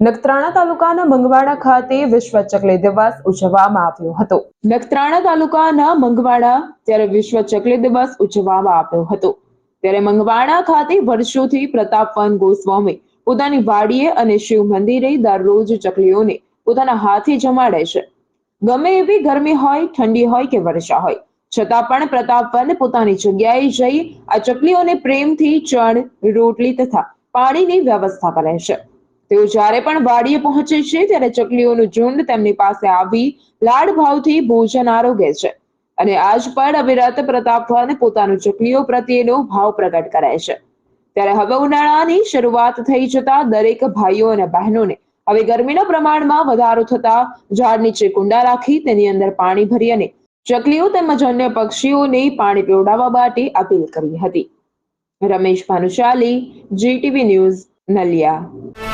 નખત્રાણા તાલુકાના મંગવાડા ખાતે વિશ્વ ચકલી દિવસ ઉજવવામાં આવ્યો હતો. નખત્રાણા તાલુકાના મંગવાડા ત્યારે વિશ્વ ચકલી દિવસ ઉજવવામાં આવ્યો હતો. ત્યારે મંગવાડા ખાતે વર્ષોથી પ્રતાપવન ગોસ્વામી પોતાની વાડીએ અને શિવ મંદિરે દરરોજ ચકલીઓને પોતાના હાથે જમાડે છે. ગમે એવી ગરમી હોય, ઠંડી હોય કે વર્ષા હોય, છતાં પણ પ્રતાપવન પોતાની જગ્યાએ જઈ આ ચકલીઓને પ્રેમથી ચણ, રોટલી તથા પાણીની વ્યવસ્થા કરે છે. તેઓ જ્યારે પણ વાડીએ પહોંચે છે, ત્યારે ચકલીઓનું ઝુંડ તેમની પાસે આવી લાડ ભોજન આરોગે છે. અને આજ પણ અવિરત પ્રતાપવન પોતાનું ચકલીઓ પ્રત્યેનો ભાવ પ્રગટ કરે છે. ત્યારે હવે ઉનાળાની શરૂઆત થઈ જતા દરેક ભાઈઓ અને બહેનોને હવે ગરમીના પ્રમાણમાં વધારો થતા ઝાડ નીચે કુંડા રાખી તેની અંદર પાણી ભરી અને ચકલીઓ તેમજ અન્ય પક્ષીઓને પાણી પીવડાવવા માટે અપીલ કરી હતી. Ramesh Bhanushali, GTV news Naliya.